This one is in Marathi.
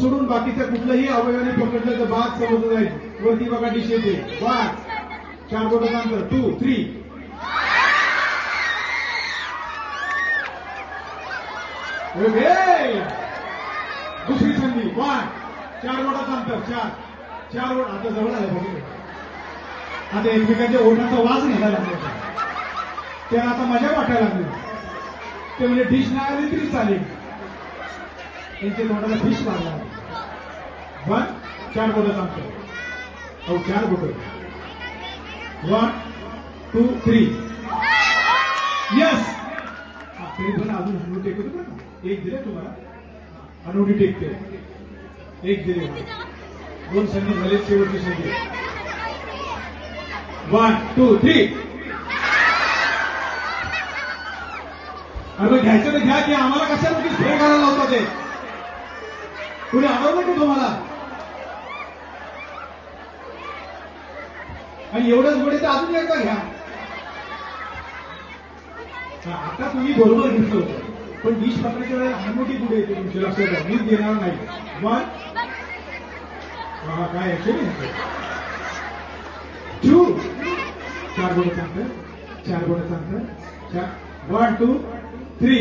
सोडून बाकीच्या कुठलंही अवयवाने पकडलं तर बाग समजलं जाईल. वरती बघा डिश येते बाद. चार बोटाचं अंतर टू थ्री दुसरी संधी. वन चार बोटाचं अंतर चार. चार बोट. आता जवळ आलं बघू आता एकमेकांच्या ओठाचा वास घ्यायला लागला. त्याला आता मजा वाटायला लागली. ते म्हणजे डिश नाही आली तरी चालेल. त्यांच्या तोंडाला फिश मारला वन चार बोटाचं सांगतो. अहो चार बोट. वन टू थ्री यस तरी पण अजून हनुटी टेक होते ना एक दिले तुम्हाला. हनुटी टेकते एक दिले दोन संधी झाले शेवटची संधी वन टू थ्री अरे घ्यायचं तर घ्या की आम्हाला कशाला की स्प्रे करायला लावता ते कुणी आवडलं का तुम्हाला. आणि एवढंच गोडे तर अजून एकदा घ्या. आता तुम्ही बरोबर घेतलं होतं पण डिश पत्राच्या वेळेला हनुटी पुढे येते तुमच्या लक्षात घ्या मीच देणार नाही. मग? हा काय टू चार बोट सांगतं चार बोट सांगतं चार. One two three